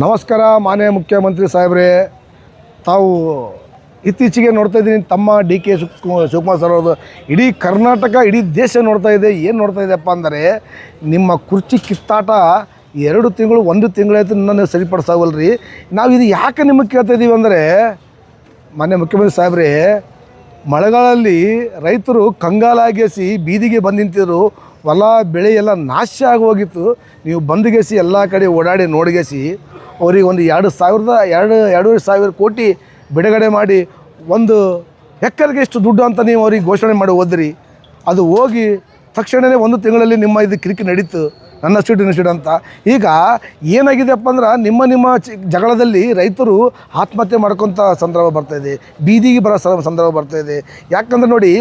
ನಮಸ್ಕಾರ, ಮಾನ್ಯ ಮುಖ್ಯಮಂತ್ರಿ ಸಾಹೇಬ್ರೆ. ತಾವು ಇತ್ತೀಚೆಗೆ ನೋಡ್ತಾ ಇದ್ದೀನಿ, ತಮ್ಮ ಡಿ ಕೆ ಶಿವಕುಮಾರ್ ಸರ್ ಅವ್ರದ್ದು ಇಡೀ ಕರ್ನಾಟಕ, ಇಡೀ ದೇಶ ನೋಡ್ತಾ ಇದೆ. ಏನು ನೋಡ್ತಾ ಇದೆಯಪ್ಪ ಅಂದರೆ, ನಿಮ್ಮ ಕುರ್ಚಿ ಕಿತ್ತಾಟ ಎರಡು ತಿಂಗಳು, ಒಂದು ತಿಂಗಳಾಯ್ತು ನನ್ನ ಸರಿಪಡಿಸಾವಲ್ರಿ ನಾವು ಇದು ಯಾಕೆ ನಿಮಗೆ ಕೇಳ್ತಾ ಇದ್ದೀವಿ ಅಂದರೆ, ಮಾನ್ಯ ಮುಖ್ಯಮಂತ್ರಿ ಸಾಹೇಬ್ರೆ ಮಳೆಗಾಲದಲ್ಲಿ ರೈತರು ಕಂಗಾಲಾಗೇಸಿ ಬೀದಿಗೆ ಬಂದು ನಿಂತಿದ್ರು. ಹೊಲ, ಬೆಳೆ ಎಲ್ಲ ನಾಶ ಆಗಿ ಹೋಗಿತ್ತು. ನೀವು ಬಂದುಗೆಸಿ ಎಲ್ಲ ಕಡೆ ಓಡಾಡಿ ನೋಡಿಗೆಸಿ. ಅವ್ರಿಗೆ ಒಂದು ಎರಡು ಸಾವಿರದ, ಎರಡು, ಎರಡೂವರೆ ಸಾವಿರ ಕೋಟಿ ಬಿಡುಗಡೆ ಮಾಡಿ ಒಂದು ಎಕರೆಗೆ ಎಷ್ಟು ದುಡ್ಡು ಅಂತ ನೀವು ಅವ್ರಿಗೆ ಘೋಷಣೆ ಮಾಡಿ ಹೋದ್ರಿ. ಅದು ಹೋಗಿ ತಕ್ಷಣವೇ ಒಂದು ತಿಂಗಳಲ್ಲಿ ನಿಮ್ಮ ಇದು ಕಿರಿಕಿ ನಡೀತು. ನನ್ನ ಸೀಟು ನಿನ್ನ ಸೀಟು ಅಂತ. ಈಗ ಏನಾಗಿದೆಪ್ಪ ಅಂದ್ರೆ ನಿಮ್ಮ ನಿಮ್ಮ ಜಗಳದಲ್ಲಿ ರೈತರು ಆತ್ಮಹತ್ಯೆ ಮಾಡ್ಕೊಂತ ಸಂದರ್ಭ ಬರ್ತಾ ಇದೆ. ಬೀದಿಗೆ ಬರೋ ಸಂದರ್ಭ ಬರ್ತಾ ಇದೆ. ಯಾಕಂದ್ರೆ ನೋಡಿ,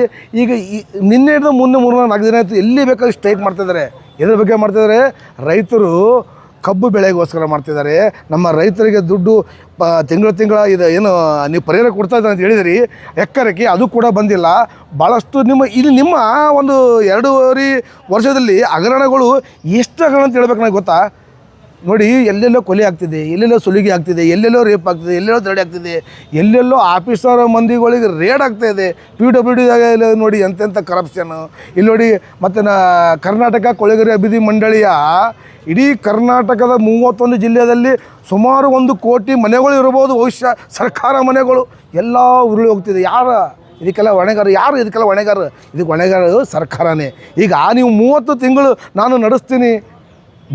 ಈಗ ಈ ನಿನ್ನೆ ಹಿಡಿದು ಮುನ್ನೆ ಮೂರು ನಾಲ್ಕು ದಿನ ಆಯಿತು ಎಲ್ಲಿ ಬೇಕಾದ್ರೂ ಸ್ಟ್ರೈಕ್ ಮಾಡ್ತಾಯಿದ್ದಾರೆ ಎದ್ರ ಬಗ್ಗೆ ಮಾಡ್ತಾಯಿದ್ದಾರೆ ರೈತರು ಕಬ್ಬು ಬೆಳೆಗೋಸ್ಕರ ಮಾಡ್ತಿದ್ದಾರೆ. ನಮ್ಮ ರೈತರಿಗೆ ದುಡ್ಡು ಪ ತಿಂಗಳು ತಿಂಗಳ ಇದು ಏನು, ನೀವು ಪರಿಹಾರ ಕೊಡ್ತಾ ಇದ್ದಾರೆ ಅಂತ ಹೇಳಿದಿರಿ, ಎಕ್ಕರಕ್ಕೆ ಅದು ಕೂಡ ಬಂದಿಲ್ಲ. ಭಾಳಷ್ಟು ನಿಮ್ಮ ಇಲ್ಲಿ ನಿಮ್ಮ ಒಂದು ಎರಡೂವರೆ ವರ್ಷದಲ್ಲಿ ಹಗರಣಗಳು ಎಷ್ಟು ಹಗರಣ ಅಂತ ಹೇಳ್ಬೇಕು ನನಗೆ ಗೊತ್ತಾ? ನೋಡಿ, ಎಲ್ಲೆಲ್ಲೋ ಕೊಲೆ ಆಗ್ತಿದೆ, ಎಲ್ಲೆಲ್ಲೋ ಸುಲಿಗೆ ಆಗ್ತಿದೆ, ಎಲ್ಲೆಲ್ಲೋ ರೇಪ್ ಆಗ್ತಿದೆ, ಎಲ್ಲೆಲ್ಲೋ ದರೋಡೆ ಆಗ್ತಿದೆ, ಎಲ್ಲೆಲ್ಲೋ ಆಫೀಸರ್ ಮಂದಿಗಳಿಗೆ ರೇಡ್ ಆಗ್ತಾ ಇದೆ. ಪಿ ಡಬ್ಲ್ಯೂ ಡಿ ನೋಡಿ ಎಂತೆಂಥ ಕರಪ್ಷನ್ ಇಲ್ಲಿ ನೋಡಿ, ಮತ್ತು ನಾ, ಕರ್ನಾಟಕ ಕೊಳೆಗರಿ ಅಭಿವೃದ್ಧಿ ಮಂಡಳಿಯ ಇಡೀ ಕರ್ನಾಟಕದ ಮೂವತ್ತೊಂದು ಜಿಲ್ಲೆಯಲ್ಲಿ ಸುಮಾರು ಒಂದು ಕೋಟಿ ಮನೆಗಳು ಇರ್ಬೋದು, ಬಹುಶಃ ಸರ್ಕಾರ ಮನೆಗಳು. ಎಲ್ಲ ಉರುಳಿ ಹೋಗ್ತಿದೆ. ಯಾರ? ಇದಕ್ಕೆಲ್ಲ ಹೊಣೆಗಾರ, ಯಾರು ಇದಕ್ಕೆಲ್ಲ ಹೊಣೆಗಾರ? ಇದಕ್ಕೆ ಹೊಣೆಗಾರ ಸರ್ಕಾರನೇ. ಈಗ ನೀವು ಮೂವತ್ತು ತಿಂಗಳು ನಾನು ನಡೆಸ್ತೀನಿ.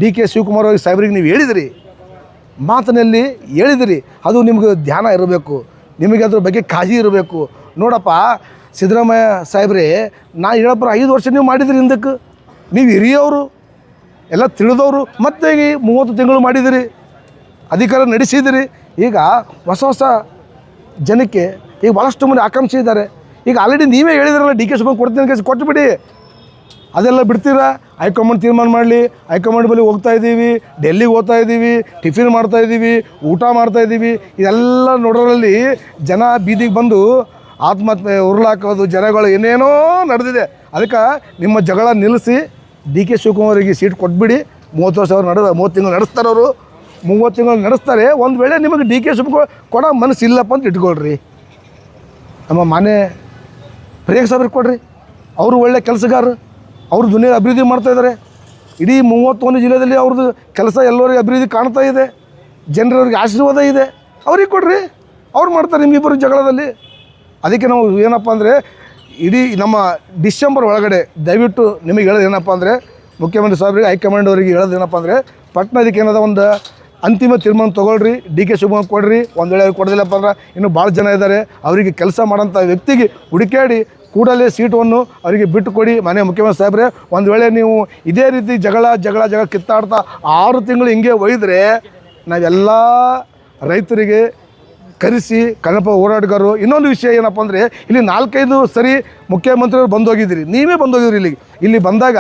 ಡಿ ಕೆ ಶಿವಕುಮಾರ್ ಅವ್ರಿಗೆ ಸಾಹೇಬ್ರಿಗೆ ನೀವು ಹೇಳಿದಿರಿ, ಮಾತಿನಲ್ಲಿ ಹೇಳಿದಿರಿ, ಅದು ನಿಮಗೆ ಧ್ಯಾನ ಇರಬೇಕು, ನಿಮಗೆ ಅದ್ರ ಬಗ್ಗೆ ಕಾಳಜಿ ಇರಬೇಕು. ನೋಡಪ್ಪ, ಸಿದ್ದರಾಮಯ್ಯ ಸಾಹೇಬ್ರೆ, ನಾ ಹೇಳಪ್ಪ, ಐದು ವರ್ಷ ನೀವು ಮಾಡಿದಿರಿ ಹಿಂದಕ್ಕೆ. ನೀವು ಹಿರಿಯವರು, ಎಲ್ಲ ತಿಳಿದವರು, ಮತ್ತೆ ಈಗ ಮೂವತ್ತು ತಿಂಗಳು ಮಾಡಿದಿರಿ, ಅಧಿಕಾರ ನಡೆಸಿದಿರಿ. ಈಗ ಹೊಸ ಹೊಸ ಜನಕ್ಕೆ ಈಗ ಭಾಳಷ್ಟು ಮಂದಿ ಆಕಾಂಕ್ಷಿ ಇದ್ದಾರೆ. ಈಗ ಆಲ್ರೆಡಿ ನೀವೇ ಹೇಳಿದಿರಲ್ಲ, ಡಿ ಕೆ ಶಿವಕುಮಾರ್ ಕೊಡ್ತೀನಿ ಕೊಟ್ಟುಬಿಡಿ ಅದೆಲ್ಲ ಬಿಡ್ತೀರಾ? ಹೈಕಮಾಂಡ್ ತೀರ್ಮಾನ ಮಾಡಲಿ. ಹೈಕಮಾಂಡ್ ಬಳಿ ಹೋಗ್ತಾ ಇದ್ದೀವಿ. ಡೆಲ್ಲಿಗೆ ಹೋಗ್ತಾ ಇದ್ದೀವಿ. ಟಿಫಿನ್ ಮಾಡ್ತಾ ಇದ್ದೀವಿ. ಊಟ ಮಾಡ್ತಾ ಇದ್ದೀವಿ. ಇದೆಲ್ಲ ನೋಡೋದ್ರಲ್ಲಿ ಜನ ಬೀದಿಗೆ ಬಂದು ಆತ್ಮಹತ್ಯೆ ಉರುಳಾಕೋದು, ಜನಗಳು ಏನೇನೋ ನಡೆದಿದೆ. ಅದಕ್ಕೆ ನಿಮ್ಮ ಜಗಳ ನಿಲ್ಲಿಸಿ ಡಿ ಕೆ ಶಿವಕುಮಾರಿಗೆ ಸೀಟ್ ಕೊಟ್ಬಿಡಿ. ಮೂವತ್ತು ವರ್ಷ ಅವ್ರು ನಡೆದ ಮೂವತ್ತು ತಿಂಗಳು ನಡೆಸ್ತಾರೆ ಅವರು. ಮೂವತ್ತು ತಿಂಗಳು ನಡೆಸ್ತಾರೆ. ಒಂದು ವೇಳೆ ನಿಮಗೆ ಡಿ ಕೆ ಶಿವಕುಮಾರ್ ಕೊಡೋ ಮನಸ್ಸು ಇಲ್ಲಪ್ಪ ಅಂತ ಇಟ್ಕೊಳ್ರಿ. ನಮ್ಮ ಮನೆ ಪ್ರಿಯಾಂಕ್ ಸಾಬ್ರಿಗೆ ಕೊಡ್ರಿ. ಅವರು ಒಳ್ಳೆ ಕೆಲಸಗಾರರು. ಅವರು ದುನಿಯಾ ಅಭಿವೃದ್ಧಿ ಮಾಡ್ತಾ ಇದ್ದಾರೆ ಇಡೀ ಮೂವತ್ತೊಂದು ಜಿಲ್ಲೆಯಲ್ಲಿ ಅವ್ರದ್ದು ಕೆಲಸ ಎಲ್ಲರಿಗೆ ಅಭಿವೃದ್ಧಿ ಕಾಣ್ತಾ ಇದೆ. ಜನರವ್ರಿಗೆ ಆಶೀರ್ವಾದ ಇದೆ. ಅವ್ರಿಗೆ ಕೊಡ್ರಿ. ಅವ್ರು ಮಾಡ್ತಾರೆ ನಿಮ್ಮಿಬ್ಬರು ಜಗಳದಲ್ಲಿ. ಅದಕ್ಕೆ ನಾವು ಏನಪ್ಪ ಅಂದರೆ ಇಡೀ ನಮ್ಮ ಡಿಸೆಂಬರ್ ಒಳಗಡೆ ದಯವಿಟ್ಟು ನಿಮಗೆ ಹೇಳೋದು ಏನಪ್ಪ ಅಂದರೆ ಮುಖ್ಯಮಂತ್ರಿ ಸಾಹೇಬ್ರಿಗೆ, ಹೈಕಮಾಂಡ್ ಅವರಿಗೆ ಹೇಳೋದು ಏನಪ್ಪ ಅಂದರೆ ಪಟ್ನ ಅದಕ್ಕೆ ಏನದ ಒಂದು ಅಂತಿಮ ತೀರ್ಮಾನ ತೊಗೊಳ್ರಿ, ಡಿ ಕೆ ಶಿವಕುಮಾರ್ ಕೊಡ್ರಿ. ಒಂದು ವೇಳೆ ಕೊಡೋದಿಲ್ಲಪ್ಪ ಅಂದ್ರೆ ಇನ್ನೂ ಭಾಳ ಜನ ಇದ್ದಾರೆ. ಅವರಿಗೆ ಕೆಲಸ ಮಾಡೋಂಥ ವ್ಯಕ್ತಿಗೆ ಹುಡುಕಾಡಿ ಕೂಡಲೇ ಸೀಟನ್ನು ಅವರಿಗೆ ಬಿಟ್ಟು ಕೊಡಿ. ಮನೆ ಮುಖ್ಯಮಂತ್ರಿ ಸಾಹೇಬ್ರೆ, ಒಂದು ವೇಳೆ ನೀವು ಇದೇ ರೀತಿ ಜಗಳ ಜಗಳ ಜಗಳ ಕಿತ್ತಾಡ್ತಾ ಆರು ತಿಂಗಳು ಹಿಂಗೆ ಒಯ್ದರೆ ನಾವೆಲ್ಲ ರೈತರಿಗೆ ಕರೆಸಿ ಕನಪ ಹೋರಾಟಗಾರರು, ಇನ್ನೊಂದು ವಿಷಯ ಏನಪ್ಪ ಅಂದರೆ ಇಲ್ಲಿ ನಾಲ್ಕೈದು ಸರಿ ಬಂದು ಬಂದೋಗಿದ್ದೀರಿ. ನೀವೇ ಬಂದೋಗಿದ್ರಿ ಇಲ್ಲಿಗೆ. ಇಲ್ಲಿ ಬಂದಾಗ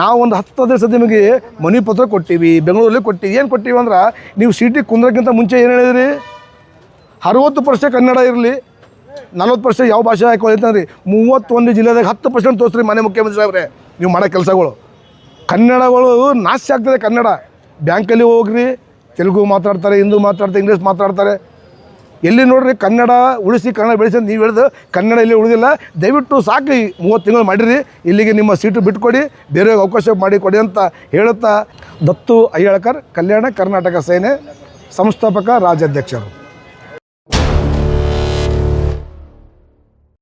ನಾವು ಒಂದು ಹತ್ತು ಹದಿನೈದು ನಿಮಗೆ ಮನಿ ಪತ್ರ ಕೊಟ್ಟಿವಿ, ಬೆಂಗಳೂರಲ್ಲಿ ಕೊಟ್ಟಿವಿ. ಏನು ಕೊಟ್ಟಿವಿ ಅಂದ್ರೆ ನೀವು ಸೀಟಿಗೆ ಕುಂದ್ರಕ್ಕಿಂತ ಮುಂಚೆ ಏನು ಹೇಳಿದ್ರಿ? ಅರವತ್ತು ಪರ್ಸೆಂಟ್ ಕನ್ನಡ ಇರಲಿ. ನಲ್ವತ್ತು ಪರ್ಸೆಂಟ್ ಯಾವ ಭಾಷೆ ಹಾಕೊಳ್ಳಿ ರೀ ಮೂವತ್ತೊಂದು ಜಿಲ್ಲೆದಾಗ ಹತ್ತು ಪರ್ಸೆಂಟ್ ತೋರಿಸ್ರಿ ಮನೆ ಮುಖ್ಯಮಂತ್ರಿ ಸಾಹೇಬ್ರೆ. ನೀವು ಮಾಡೋ ಕೆಲಸಗಳು. ಕನ್ನಡಗಳು ನಾಶ ಆಗ್ತದೆ ಕನ್ನಡ. ಬ್ಯಾಂಕಲ್ಲಿ ಹೋಗ್ರಿ, ತೆಲುಗು ಮಾತಾಡ್ತಾರೆ, ಹಿಂದೂ ಮಾತಾಡ್ತಾರೆ ಇಂಗ್ಲೀಷ್ ಮಾತಾಡ್ತಾರೆ. ಎಲ್ಲಿ ನೋಡ್ರಿ ಕನ್ನಡ ಉಳಿಸಿ ಕನ್ನಡ ಬೆಳೆಸಿ ನೀವು ಹೇಳ್ದು ಕನ್ನಡ ಇಲ್ಲಿ ಉಳಿದಿಲ್ಲ. ದಯವಿಟ್ಟು ಸಾಕು ಮೂವತ್ತು ತಿಂಗಳು ಮಾಡಿರಿ, ಇಲ್ಲಿಗೆ ನಿಮ್ಮ ಸೀಟು ಬಿಟ್ಕೊಡಿ, ಬೇರೆಯವ್ರಿಗೆ ಅವಕಾಶ ಮಾಡಿ ಕೊಡಿ ಅಂತ ಹೇಳುತ್ತಾ ದತ್ತು ಅಯ್ಯಳಕರ್, ಕಲ್ಯಾಣ ಕರ್ನಾಟಕ ಸೇನೆ ಸಂಸ್ಥಾಪಕ ರಾಜ್ಯಾಧ್ಯಕ್ಷರು.